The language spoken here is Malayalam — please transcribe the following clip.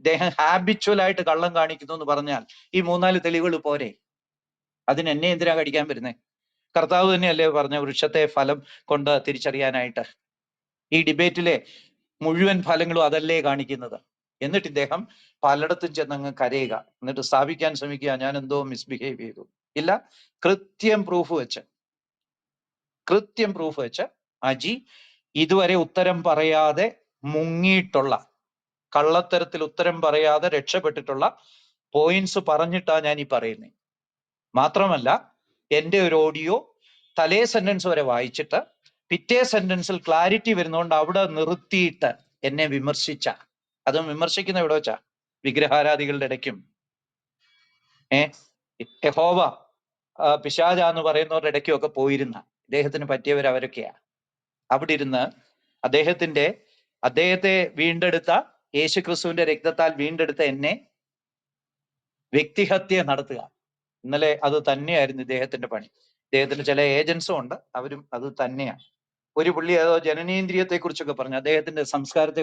ഇദ്ദേഹം ഹാബിച്വൽ ആയിട്ട് കള്ളം കാണിക്കുന്നു എന്ന് പറഞ്ഞാൽ ഈ മൂന്നാൽ തെളിവുകൾ പോരെ? അതിന് എന്നെ എന്തിനാ കടിക്കാൻ വരുന്നേ? കർത്താവ് തന്നെയല്ലേ പറഞ്ഞ വൃക്ഷത്തെ ഫലം കൊണ്ട് തിരിച്ചറിയാനായിട്ട്. ഈ ഡിബേറ്റിലെ മുഴുവൻ ഫലങ്ങളും അതല്ലേ കാണിക്കുന്നത്? എന്നിട്ട് ഇദ്ദേഹം പലയിടത്തും ചെന്നങ്ങ് കരയുക. എന്നിട്ട് സ്ഥാപിക്കാൻ ശ്രമിക്കുക. ഞാൻ എന്തോ മിസ്ബിഹേവ് ചെയ്തു. ഇല്ല കൃത്യം പ്രൂഫ് വെച്ച്. കൃത്യം പ്രൂഫ് വെച്ച് അജി ഇതുവരെ ഉത്തരം പറയാതെ മുങ്ങിയിട്ടുള്ള കള്ളത്തരത്തിൽ ഉത്തരം പറയാതെ രക്ഷപ്പെട്ടിട്ടുള്ള പോയിന്റ്സ് പറഞ്ഞിട്ടാ ഞാൻ ഈ പറയുന്നത് മാത്രമല്ല എന്റെ ഒരു ഓഡിയോ തലേ സെന്റൻസ് വരെ വായിച്ചിട്ട് പിറ്റേ സെന്റൻസിൽ ക്ലാരിറ്റി വരുന്നതുകൊണ്ട് അവിടെ നിർത്തിയിട്ട് എന്നെ വിമർശിച്ച. അതും വിമർശിക്കുന്ന എവിടെ വെച്ചാ? വിഗ്രഹാരാധികളുടെ ഇടയ്ക്കും. ഏ? യഹോവ പിശാജ എന്ന് പറയുന്നവരുടെ ഇടയ്ക്കും ഒക്കെ പോയിരുന്ന. ഇദ്ദേഹത്തിന് പറ്റിയവർ അവരൊക്കെയാ അവിടെ ഇരുന്ന് അദ്ദേഹത്തിന്റെ അദ്ദേഹത്തെ വീണ്ടെടുത്ത യേശു ക്രിസ്തുവിന്റെ രക്തത്താൽ വീണ്ടെടുത്ത എന്നെ വ്യക്തിഹത്യ നടത്തുക. ഇന്നലെ അത് തന്നെയായിരുന്നു ഇദ്ദേഹത്തിന്റെ പണി. ഇദ്ദേഹത്തിന് ചില ഏജൻസും ഉണ്ട്. അവരും അത് തന്നെയാണ്. ഒരു പുള്ളി ഏതോ ജനനേന്ദ്രിയത്തെ കുറിച്ചൊക്കെ പറഞ്ഞു. അദ്ദേഹത്തിന്റെ സംസ്കാരത്തെ